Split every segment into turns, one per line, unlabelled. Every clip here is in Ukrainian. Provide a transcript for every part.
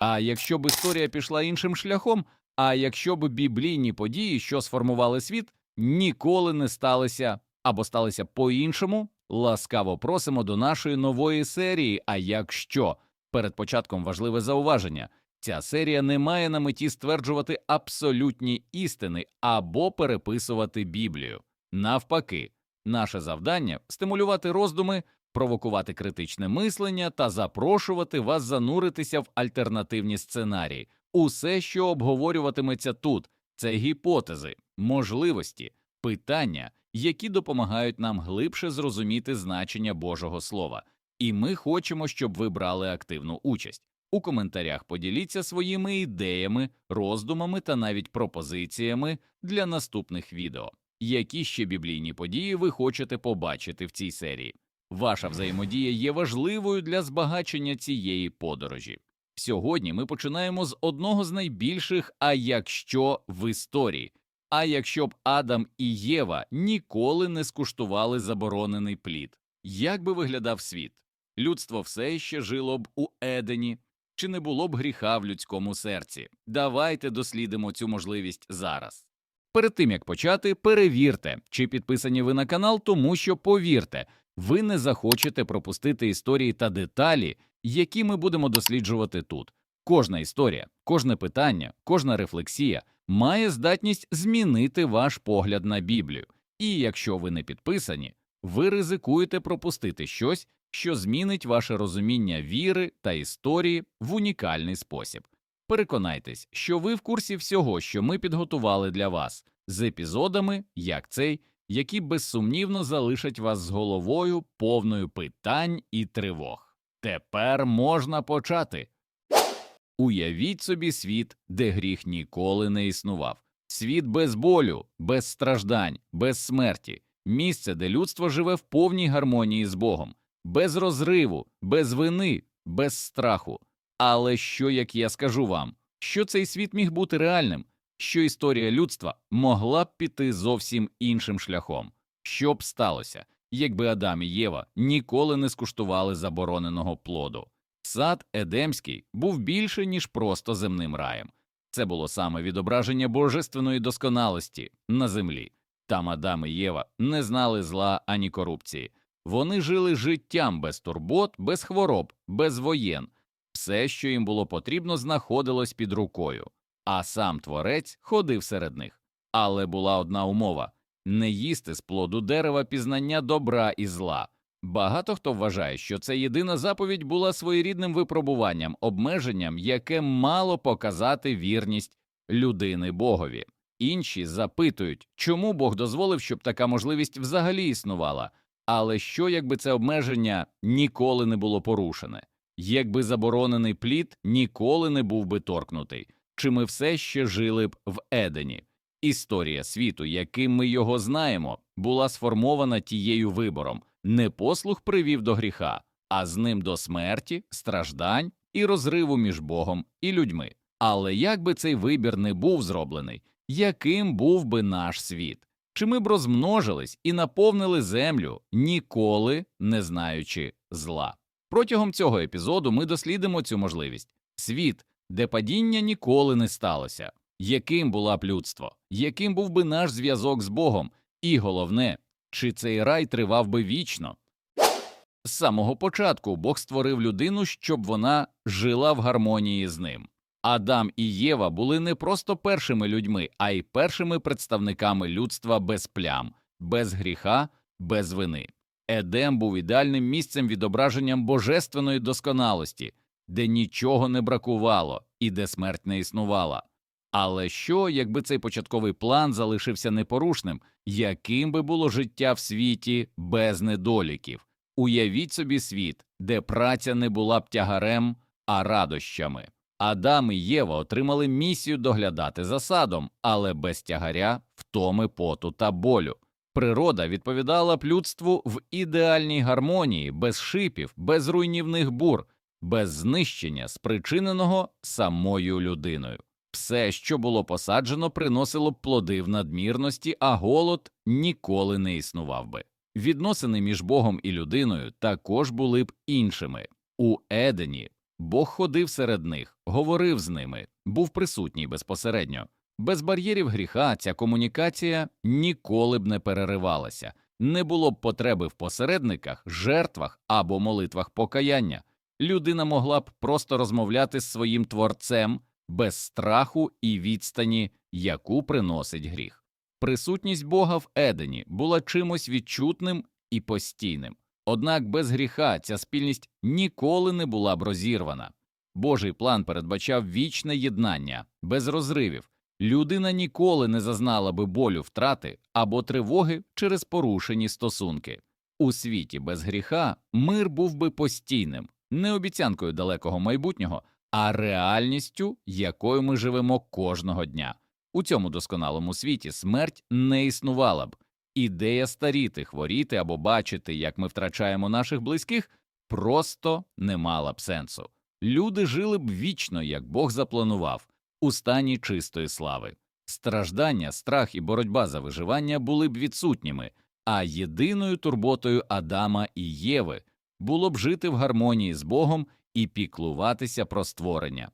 А якщо б історія пішла іншим шляхом, а якщо б біблійні події, що сформували світ, ніколи не сталися або сталися по-іншому, ласкаво просимо до нашої нової серії. А якщо перед початком важливе зауваження, ця серія не має на меті стверджувати абсолютні істини або переписувати Біблію. Навпаки, наше завдання стимулювати роздуми, провокувати критичне мислення та запрошувати вас зануритися в альтернативні сценарії. Усе, що обговорюватиметься тут, це гіпотези, можливості, питання, які допомагають нам глибше зрозуміти значення Божого Слова. І ми хочемо, щоб ви брали активну участь. У коментарях поділіться своїми ідеями, роздумами та навіть пропозиціями для наступних відео. Які ще біблійні події ви хочете побачити в цій серії? Ваша взаємодія є важливою для збагачення цієї подорожі. Сьогодні ми починаємо з одного з найбільших а якщо в історії. А якщо б Адам і Єва ніколи не скуштували заборонений плід, як би виглядав світ? Людство все ще жило б у Едені, чи не було б гріха в людському серці? Давайте дослідимо цю можливість зараз. Перед тим як почати, перевірте, чи підписані ви на канал, тому що повірте, ви не захочете пропустити історії та деталі, які ми будемо досліджувати тут. Кожна історія, кожне питання, кожна рефлексія має здатність змінити ваш погляд на Біблію. І якщо ви не підписані, ви ризикуєте пропустити щось, що змінить ваше розуміння віри та історії в унікальний спосіб. Переконайтесь, що ви в курсі всього, що ми підготували для вас, з епізодами, як цей, які безсумнівно залишать вас з головою повною питань і тривог. Тепер можна почати. Уявіть собі світ, де гріх ніколи не існував, світ без болю, без страждань, без смерті, місце, де людство живе в повній гармонії з Богом, без розриву, без вини, без страху. Але що як я скажу вам, що цей світ міг бути реальним, що історія людства могла б піти зовсім іншим шляхом? Що б сталося, якби Адам і Єва ніколи не скуштували забороненого плоду? Сад Едемський був більше, ніж просто земним раєм. Це було саме відображення божественної досконалості на землі. Там Адам і Єва не знали зла ані корупції. Вони жили життям без турбот, без хвороб, без воєн. Все, що їм було потрібно, знаходилось під рукою, а сам творець ходив серед них. Але була одна умова не їсти з плоду дерева пізнання добра і зла. Багато хто вважає, що ця єдина заповідь була своєрідним випробуванням, обмеженням, яке мало показати вірність людини Богові. Інші запитують, чому Бог дозволив, щоб така можливість взагалі існувала, але що, якби це обмеження ніколи не було порушене, якби заборонений плід ніколи не був би торкнутий, чи ми все ще жили б в Едені? Історія світу, яким ми його знаємо, була сформована тією вибором. Непослух привів до гріха, а з ним до смерті, страждань і розриву між Богом і людьми. Але як би цей вибір не був зроблений, яким був би наш світ? Чи ми б розмножились і наповнили землю, ніколи не знаючи зла? Протягом цього епізоду ми дослідимо цю можливість світ, де падіння ніколи не сталося, яким була б людство, яким був би наш зв'язок з Богом, і головне, чи цей рай тривав би вічно? З самого початку Бог створив людину, щоб вона жила в гармонії з ним. Адам і Єва були не просто першими людьми, а й першими представниками людства без плям, без гріха, без вини. Едем був ідеальним місцем відображенням божественної досконалості, де нічого не бракувало і де смерть не існувала. Але що, якби цей початковий план залишився непорушним, яким би було життя в світі без недоліків? Уявіть собі світ, де праця не була б тягарем, а радощами. Адам і Єва отримали місію доглядати за садом, але без тягаря, втоми, поту та болю. Природа відповідала б людству в ідеальній гармонії, без шипів, без руйнівних бур, без знищення, спричиненого самою людиною. Все, що було посаджено, приносило б плоди в надмірності, а голод ніколи не існував би. Відносини між Богом і людиною також були б іншими. У Едені Бог ходив серед них, говорив з ними, був присутній безпосередньо. Без бар'єрів гріха ця комунікація ніколи б не переривалася, не було б потреби в посередниках, жертвах або молитвах покаяння. Людина могла б просто розмовляти з своїм творцем без страху і відстані, яку приносить гріх. Присутність Бога в Едені була чимось відчутним і постійним. Однак без гріха ця спільність ніколи не була б розірвана. Божий план передбачав вічне єднання, без розривів. Людина ніколи не зазнала би болю втрати або тривоги через порушені стосунки. У світі без гріха мир був би постійним, не обіцянкою далекого майбутнього, а реальністю, якою ми живемо кожного дня. У цьому досконалому світі смерть не існувала б. Ідея старіти, хворіти або бачити, як ми втрачаємо наших близьких, просто не мала б сенсу. Люди жили б вічно, як Бог запланував, у стані чистої слави. Страждання, страх і боротьба за виживання були б відсутніми, а єдиною турботою Адама і Єви було б жити в гармонії з Богом і піклуватися про створення.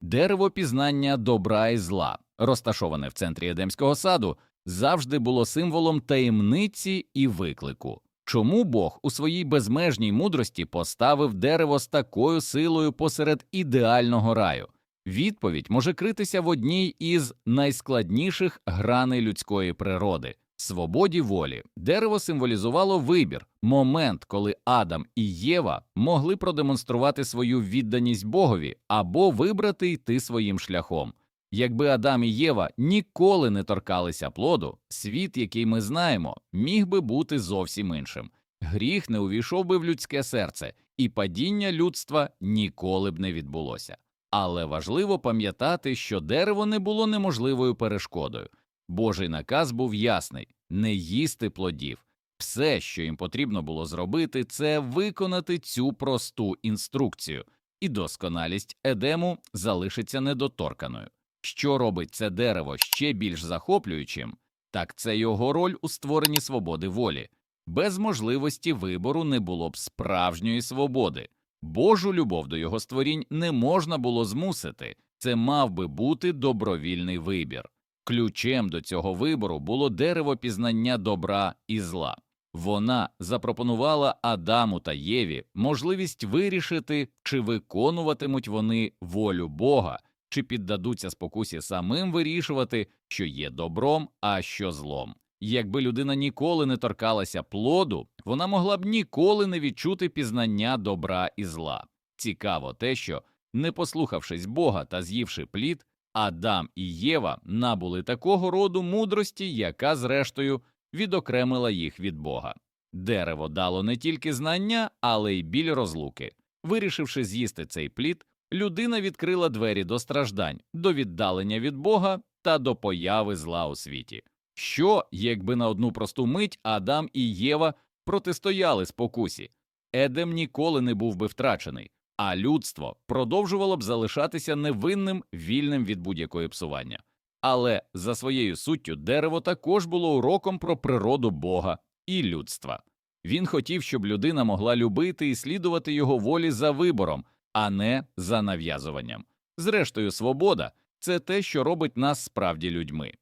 Дерево пізнання добра і зла, розташоване в центрі Едемського саду, завжди було символом таємниці і виклику. Чому Бог у своїй безмежній мудрості поставив дерево з такою силою посеред ідеального раю? Відповідь може критися в одній із найскладніших граней людської природи свободі волі. Дерево символізувало вибір, момент, коли Адам і Єва могли продемонструвати свою відданість Богові або вибрати йти своїм шляхом. Якби Адам і Єва ніколи не торкалися плоду, світ, який ми знаємо, міг би бути зовсім іншим. Гріх не увійшов би в людське серце, і падіння людства ніколи б не відбулося. Але важливо пам'ятати, що дерево не було неможливою перешкодою. Божий наказ був ясний не їсти плодів. Все, що їм потрібно було зробити, це виконати цю просту інструкцію, і досконалість Едему залишиться недоторканою. Що робить це дерево ще більш захоплюючим, так це його роль у створенні свободи волі. Без можливості вибору не було б справжньої свободи. Божу любов до його створінь не можна було змусити, це мав би бути добровільний вибір. Ключем до цього вибору було дерево пізнання добра і зла. Вона запропонувала Адаму та Єві можливість вирішити, чи виконуватимуть вони волю Бога, чи піддадуться спокусі самим вирішувати, що є добром, а що злом. Якби людина ніколи не торкалася плоду, вона могла б ніколи не відчути пізнання добра і зла. Цікаво те, що, не послухавшись Бога та з'ївши плід, Адам і Єва набули такого роду мудрості, яка, зрештою, відокремила їх від Бога. Дерево дало не тільки знання, але й біль розлуки. Вирішивши з'їсти цей плід, людина відкрила двері до страждань, до віддалення від Бога та до появи зла у світі. Що, якби на одну просту мить Адам і Єва протистояли спокусі? Едем ніколи не був би втрачений, а людство продовжувало б залишатися невинним, вільним від будь-якої псування. Але за своєю суттю дерево також було уроком про природу Бога і людства. Він хотів, щоб людина могла любити і слідувати його волі за вибором, а не за нав'язуванням. Зрештою, свобода це те, що робить нас справді людьми.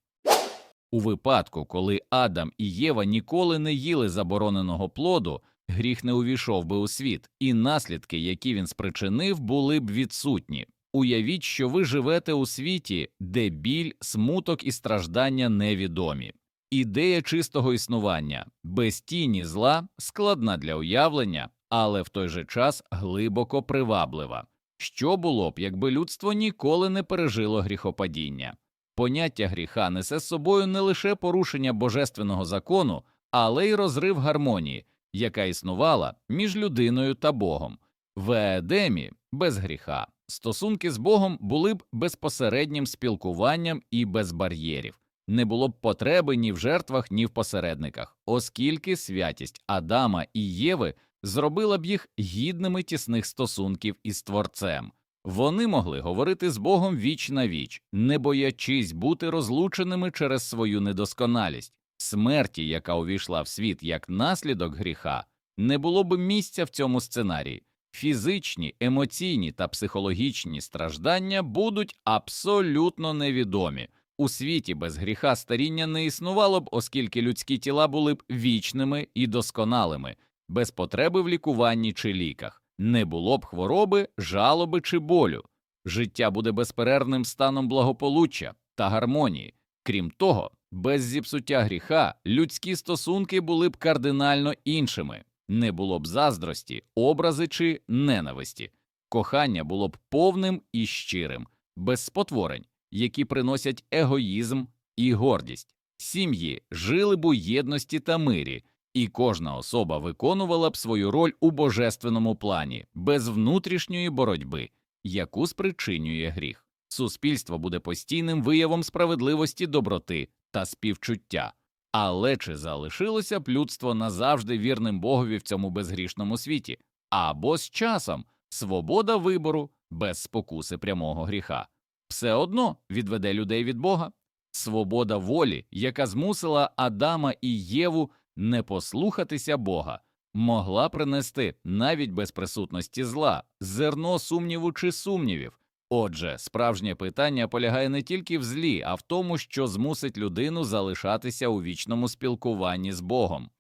У випадку, коли Адам і Єва ніколи не їли забороненого плоду, гріх не увійшов би у світ, і наслідки, які він спричинив, були б відсутні. Уявіть, що ви живете у світі, де біль, смуток і страждання невідомі. Ідея чистого існування без тіні зла складна для уявлення, але в той же час глибоко приваблива. Що було б, якби людство ніколи не пережило гріхопадіння? Поняття гріха несе з собою не лише порушення божественного закону, але й розрив гармонії, яка існувала між людиною та Богом. В Едемі без гріха стосунки з Богом були б безпосереднім спілкуванням і без бар'єрів. Не було б потреби ні в жертвах, ні в посередниках, оскільки святість Адама і Єви зробила б їх гідними тісних стосунків із Творцем. Вони могли говорити з Богом віч на віч, не боячись бути розлученими через свою недосконалість, смерті, яка увійшла в світ як наслідок гріха, не було б місця в цьому сценарії. фізичні, емоційні та психологічні страждання будуть абсолютно невідомі. У світі без гріха старіння не існувало б, оскільки людські тіла були б вічними і досконалими, без потреби в лікуванні чи ліках, не було б хвороби, жалоби чи болю. Життя буде безперервним станом благополуччя та гармонії. Крім того, без зіпсуття гріха людські стосунки були б кардинально іншими, не було б заздрості, образи чи ненависті. Кохання було б повним і щирим, без спотворень, які приносять егоїзм і гордість. Сім'ї жили б у єдності та мирі, і кожна особа виконувала б свою роль у божественному плані, без внутрішньої боротьби, яку спричинює гріх. Суспільство буде постійним виявом справедливості, доброти та співчуття. Але чи залишилося б людство назавжди вірним Богові в цьому безгрішному світі? Або з часом свобода вибору без спокуси прямого гріха все одно відведе людей від Бога? Свобода волі, яка змусила Адама і Єву не послухатися Бога, могла принести навіть без присутності зла, зерно сумніву чи сумнівів. Отже, справжнє питання полягає не тільки в злі, а в тому, що змусить людину залишатися у вічному спілкуванні з Богом.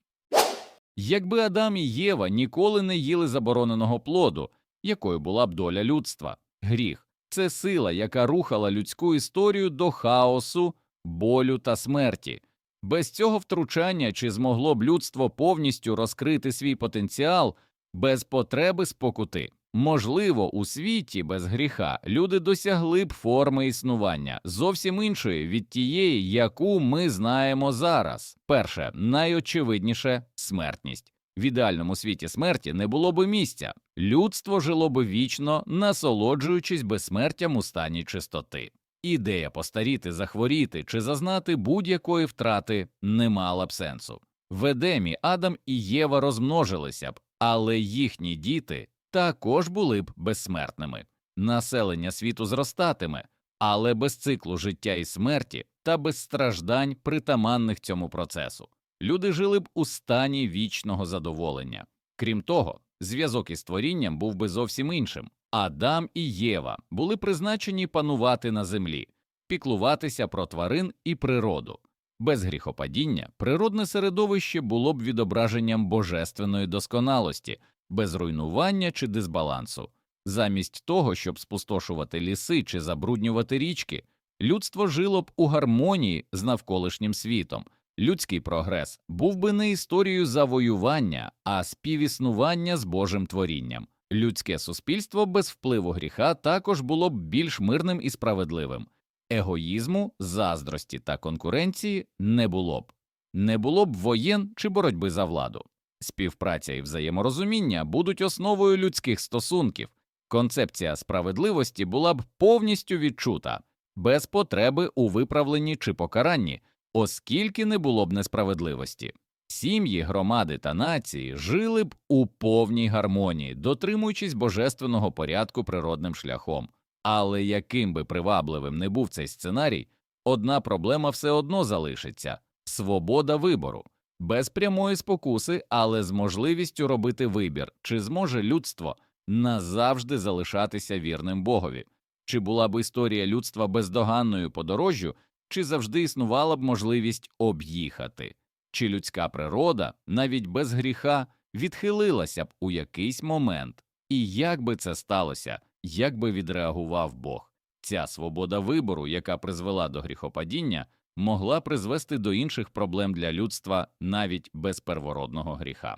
Якби Адам і Єва ніколи не їли забороненого плоду, якою була б доля людства? Гріх це сила, яка рухала людську історію до хаосу, болю та смерті. Без цього втручання чи змогло б людство повністю розкрити свій потенціал без потреби спокути? Можливо, у світі без гріха люди досягли б форми існування зовсім іншої від тієї, яку ми знаємо зараз. Перше, найочевидніше смертність. В ідеальному світі смерті не було б місця, людство жило б вічно, насолоджуючись безсмертям у стані чистоти. Ідея постаріти, захворіти чи зазнати будь-якої втрати не мала б сенсу. В Едемі Адам і Єва розмножилися б, але їхні діти також були б безсмертними. Населення світу зростатиме, але без циклу життя і смерті та без страждань, притаманних цьому процесу. Люди жили б у стані вічного задоволення. Крім того, зв'язок із творінням був би зовсім іншим. Адам і Єва були призначені панувати на землі, піклуватися про тварин і природу. Без гріхопадіння природне середовище було б відображенням божественної досконалості, без руйнування чи дисбалансу. Замість того, щоб спустошувати ліси чи забруднювати річки, людство жило б у гармонії з навколишнім світом. Людський прогрес був би не історією завоювання, а співіснування з Божим творінням. Людське суспільство без впливу гріха також було б більш мирним і справедливим. Егоїзму, заздрості та конкуренції не було б, не було б воєн чи боротьби за владу. Співпраця і взаєморозуміння будуть основою людських стосунків. Концепція справедливості була б повністю відчута, без потреби у виправленні чи покаранні, оскільки не було б несправедливості. Сім'ї, громади та нації жили б у повній гармонії, дотримуючись божественного порядку природним шляхом. Але яким би привабливим не був цей сценарій, одна проблема все одно залишиться свобода вибору, без прямої спокуси, але з можливістю робити вибір, чи зможе людство назавжди залишатися вірним Богові, чи була б історія людства бездоганною подорожжю, чи завжди існувала б можливість об'їхати, чи людська природа, навіть без гріха, відхилилася б у якийсь момент, і як би це сталося, як би відреагував Бог. Ця свобода вибору, яка призвела до гріхопадіння, могла призвести до інших проблем для людства навіть без первородного гріха.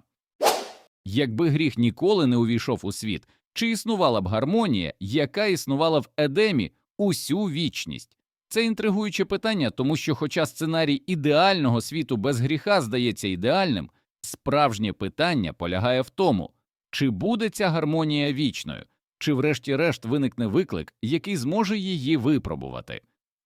Якби гріх ніколи не увійшов у світ, чи існувала б гармонія, яка існувала в Едемі усю вічність? Це інтригуюче питання, тому що, хоча сценарій ідеального світу без гріха здається ідеальним, справжнє питання полягає в тому, чи буде ця гармонія вічною, чи врешті-решт виникне виклик, який зможе її випробувати.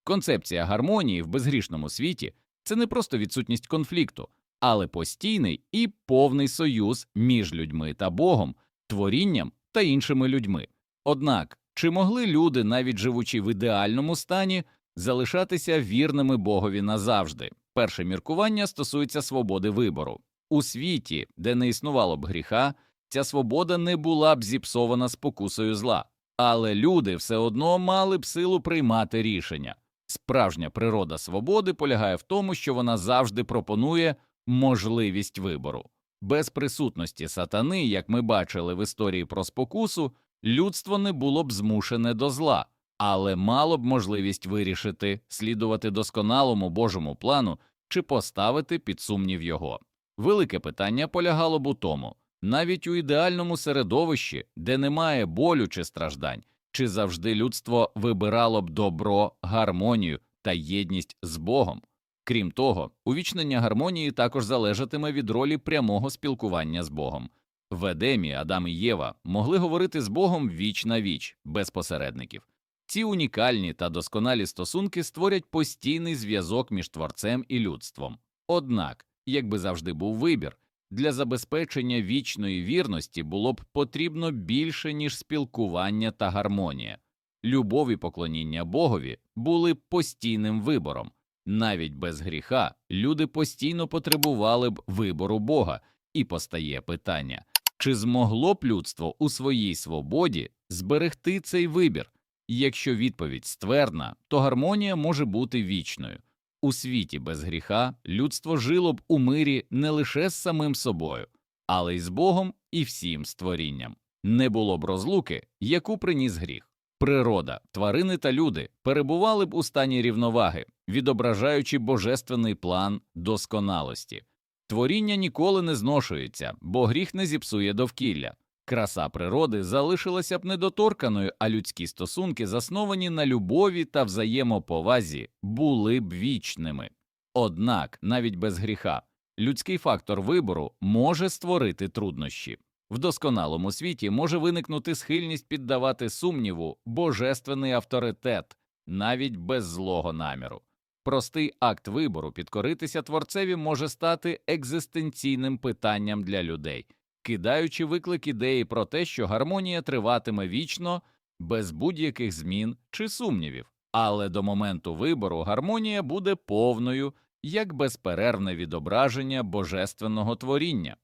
Концепція гармонії в безгрішному світі це не просто відсутність конфлікту, але постійний і повний союз між людьми та Богом, творінням та іншими людьми. Однак, чи могли люди, навіть живучи в ідеальному стані, залишатися вірними Богові назавжди? Перше міркування стосується свободи вибору. У світі, де не існувало б гріха, ця свобода не була б зіпсована спокусою зла, але люди все одно мали б силу приймати рішення. Справжня природа свободи полягає в тому, що вона завжди пропонує можливість вибору. Без присутності сатани, як ми бачили в історії про спокусу, людство не було б змушене до зла, але мало б можливість вирішити, слідувати досконалому Божому плану чи поставити під сумнів його. Велике питання полягало б у тому, навіть у ідеальному середовищі, де немає болю чи страждань, чи завжди людство вибирало б добро, гармонію та єдність з Богом. Крім того, увічнення гармонії також залежатиме від ролі прямого спілкування з Богом. В Едемі Адам і Єва могли говорити з Богом віч на віч, без посередників. Ці унікальні та досконалі стосунки створять постійний зв'язок між творцем і людством. Однак, якби завжди був вибір, для забезпечення вічної вірності було б потрібно більше, ніж спілкування та гармонія. Любов і поклоніння Богові були постійним вибором. Навіть без гріха люди постійно потребували б вибору Бога, і постає питання чи змогло б людство у своїй свободі зберегти цей вибір? Якщо відповідь ствердна, то гармонія може бути вічною. У світі без гріха людство жило б у мирі не лише з самим собою, але й з Богом і всім створінням. Не було б розлуки, яку приніс гріх. Природа, тварини та люди перебували б у стані рівноваги, відображаючи божественний план досконалості. Творіння ніколи не зношується, бо гріх не зіпсує довкілля. Краса природи залишилася б недоторканою, а людські стосунки, засновані на любові та взаємоповазі, були б вічними. Однак, навіть без гріха, людський фактор вибору може створити труднощі. В досконалому світі може виникнути схильність піддавати сумніву божественний авторитет, навіть без злого наміру. Простий акт вибору підкоритися творцеві може стати екзистенційним питанням для людей, кидаючи виклик ідеї про те, що гармонія триватиме вічно, без будь-яких змін чи сумнівів. Але до моменту вибору гармонія буде повною, як безперервне відображення божественного творіння.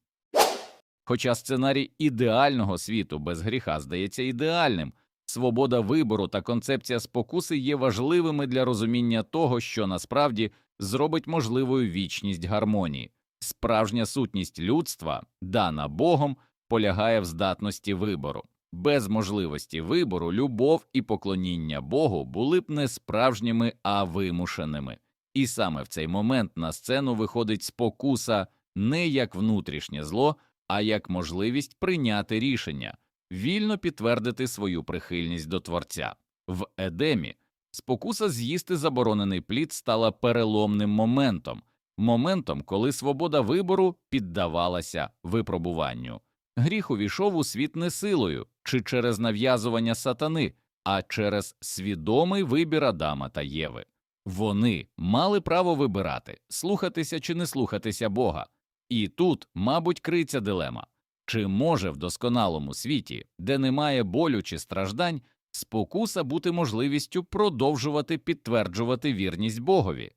Хоча сценарій ідеального світу без гріха здається ідеальним, свобода вибору та концепція спокуси є важливими для розуміння того, що насправді зробить можливою вічність гармонії. Справжня сутність людства, дана Богом, полягає в здатності вибору. Без можливості вибору любов і поклоніння Богу були б не справжніми, а вимушеними. І саме в цей момент на сцену виходить спокуса не як внутрішнє зло, а як можливість прийняти рішення, вільно підтвердити свою прихильність до Творця. В Едемі спокуса з'їсти заборонений плід стала переломним моментом, моментом, коли свобода вибору піддавалася випробуванню. Гріх увійшов у світ не силою чи через нав'язування сатани, а через свідомий вибір Адама та Єви. Вони мали право вибирати, слухатися чи не слухатися Бога. І тут, мабуть, криється дилема чи може в досконалому світі, де немає болю чи страждань, спокуса бути можливістю продовжувати підтверджувати вірність Богові,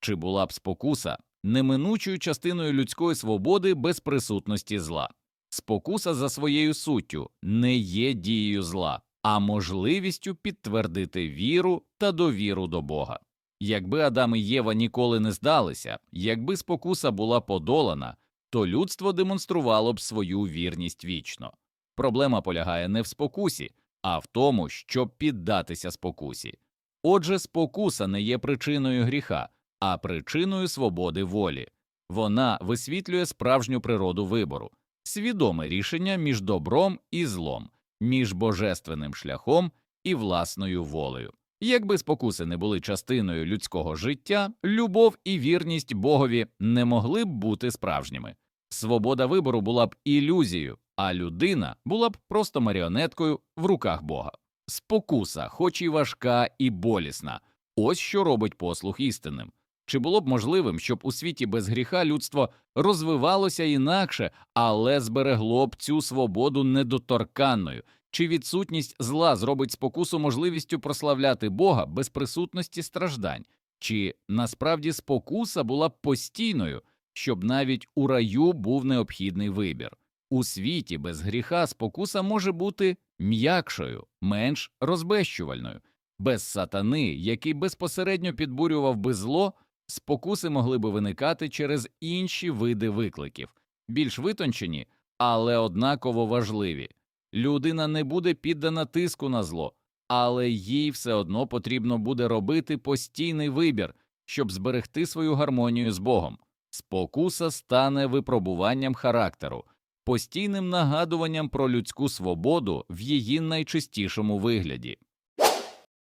чи була б спокуса неминучою частиною людської свободи без присутності зла? Спокуса за своєю суттю не є дією зла, а можливістю підтвердити віру та довіру до Бога. Якби Адам і Єва ніколи не здалися, якби спокуса була подолана, то людство демонструвало б свою вірність вічно. Проблема полягає не в спокусі, а в тому, щоб піддатися спокусі. Отже, спокуса не є причиною гріха, а причиною свободи волі. Вона висвітлює справжню природу вибору, свідоме рішення між добром і злом, між божественним шляхом і власною волею. Якби спокуси не були частиною людського життя, любов і вірність Богові не могли б бути справжніми. Свобода вибору була б ілюзією, а людина була б просто маріонеткою в руках Бога. Спокуса, хоч і важка і болісна, ось що робить послух істинним. Чи було б можливим, щоб у світі без гріха людство розвивалося інакше, але зберегло б цю свободу недоторканною? Чи відсутність зла зробить спокусу можливістю прославляти Бога без присутності страждань? Чи насправді спокуса була б постійною, щоб навіть у раю був необхідний вибір? У світі без гріха спокуса може бути м'якшою, менш розбещувальною. Без сатани, який безпосередньо підбурював би зло, спокуси могли би виникати через інші види викликів, більш витончені, але однаково важливі. Людина не буде піддана тиску на зло, але їй все одно потрібно буде робити постійний вибір, щоб зберегти свою гармонію з Богом. Спокуса стане випробуванням характеру, постійним нагадуванням про людську свободу в її найчистішому вигляді.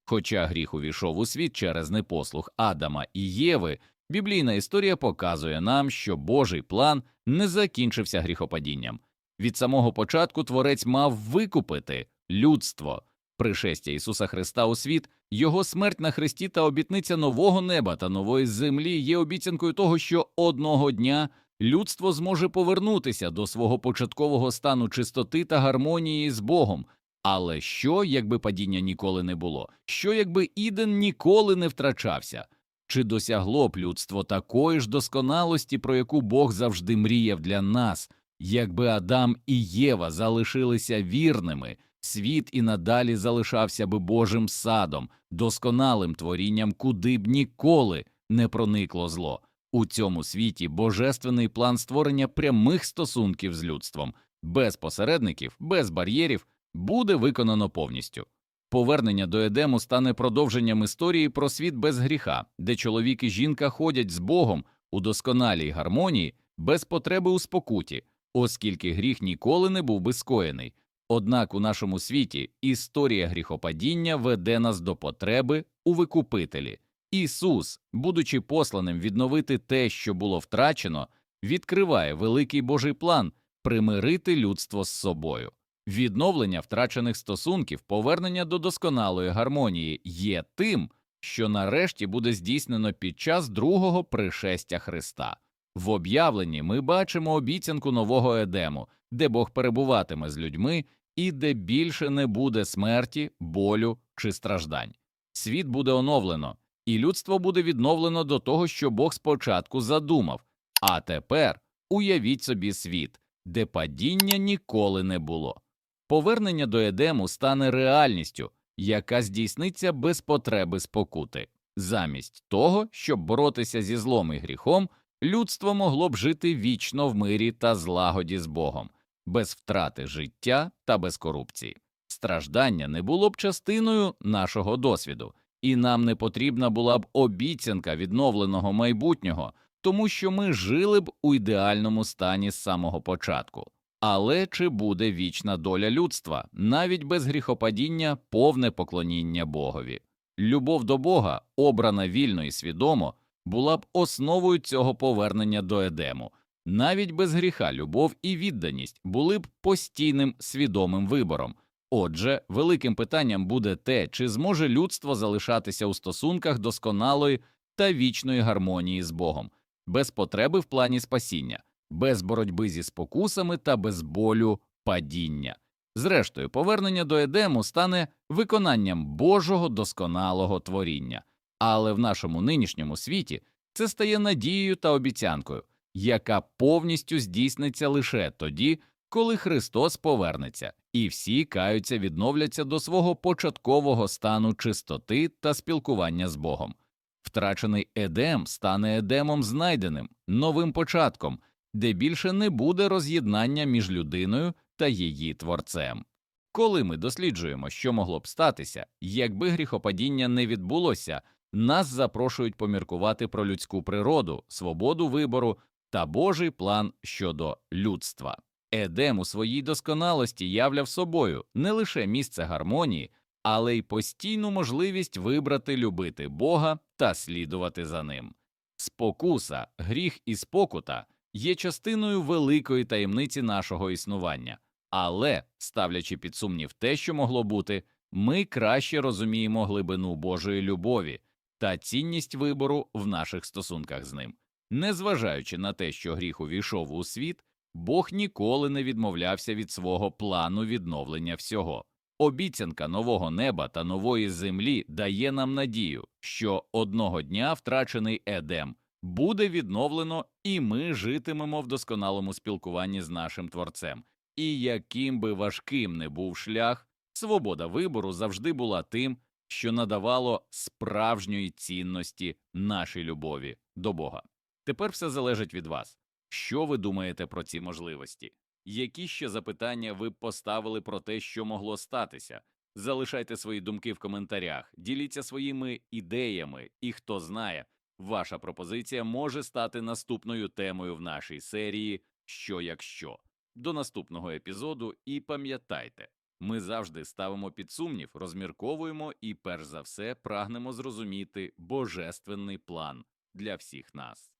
Хоча гріх увійшов у світ через непослух Адама і Єви, біблійна історія показує нам, що Божий план не закінчився гріхопадінням. Від самого початку Творець мав викупити людство. Пришестя Ісуса Христа у світ, Його смерть на Христі та обітниця нового неба та нової землі є обіцянкою того, що одного дня людство зможе повернутися до свого початкового стану чистоти та гармонії з Богом. Але що, якби падіння ніколи не було? Що, якби Іден ніколи не втрачався? Чи досягло б людство такої ж досконалості, про яку Бог завжди мріяв для нас, якби Адам і Єва залишилися вірними, світ і надалі залишався би Божим садом, досконалим творінням, куди б ніколи не проникло зло. У цьому світі божественний план створення прямих стосунків з людством, без посередників, без бар'єрів, буде виконано повністю. Повернення до Едему стане продовженням історії про світ без гріха, де чоловік і жінка ходять з Богом у досконалій гармонії, без потреби у спокуті, оскільки гріх ніколи не був би скоєний. Однак у нашому світі історія гріхопадіння веде нас до потреби у викупителі. Ісус, будучи посланим відновити те, що було втрачено, відкриває великий Божий план примирити людство з собою. Відновлення втрачених стосунків, повернення до досконалої гармонії є тим, що нарешті буде здійснено під час другого пришестя Христа. В об'явленні ми бачимо обіцянку нового Едему, де Бог перебуватиме з людьми і де більше не буде смерті, болю чи страждань. Світ буде оновлено, і людство буде відновлено до того, що Бог спочатку задумав. А тепер уявіть собі світ, де падіння ніколи не було. Повернення до Едему стане реальністю, яка здійсниться без потреби спокути. Замість того, щоб боротися зі злом і гріхом, людство могло б жити вічно в мирі та злагоді з Богом, без втрати життя та без корупції. Страждання не було б частиною нашого досвіду, і нам не потрібна була б обіцянка відновленого майбутнього, тому що ми жили б у ідеальному стані з самого початку. Але чи буде вічна доля людства, навіть без гріхопадіння, повне поклоніння Богові? Любов до Бога, обрана вільно і свідомо, була б основою цього повернення до Едему. Навіть без гріха любов і відданість були б постійним свідомим вибором. Отже, великим питанням буде те, чи зможе людство залишатися у стосунках досконалої та вічної гармонії з Богом, без потреби в плані спасіння без боротьби зі спокусами та без болю падіння. Зрештою, повернення до Едему стане виконанням Божого досконалого творіння, але в нашому нинішньому світі це стає надією та обіцянкою, яка повністю здійсниться лише тоді, коли Христос повернеться, і всі каються відновляться до свого початкового стану чистоти та спілкування з Богом. Втрачений Едем стане Едемом знайденим, новим початком, де більше не буде роз'єднання між людиною та її творцем. Коли ми досліджуємо, що могло б статися, якби гріхопадіння не відбулося, нас запрошують поміркувати про людську природу, свободу вибору та Божий план щодо людства. Едем у своїй досконалості являв собою не лише місце гармонії, але й постійну можливість вибрати любити Бога та слідувати за ним. Спокуса, гріх і спокута є частиною великої таємниці нашого існування, але, ставлячи під сумнів те, що могло бути, ми краще розуміємо глибину Божої любові та цінність вибору в наших стосунках з ним. Незважаючи на те, що гріх увійшов у світ, Бог ніколи не відмовлявся від свого плану відновлення всього. Обіцянка нового неба та нової землі дає нам надію, що одного дня втрачений Едем буде відновлено, і ми житимемо в досконалому спілкуванні з нашим творцем. І яким би важким не був шлях, свобода вибору завжди була тим, що надавало справжньої цінності нашій любові до Бога. Тепер все залежить від вас. Що ви думаєте про ці можливості? Які ще запитання ви б поставили про те, що могло статися? Залишайте свої думки в коментарях, діліться своїми ідеями, і хто знає, ваша пропозиція може стати наступною темою в нашій серії Що якщо. До наступного епізоду і пам'ятайте, ми завжди ставимо під сумнів, розмірковуємо і, перш за все, прагнемо зрозуміти божественний план для всіх нас.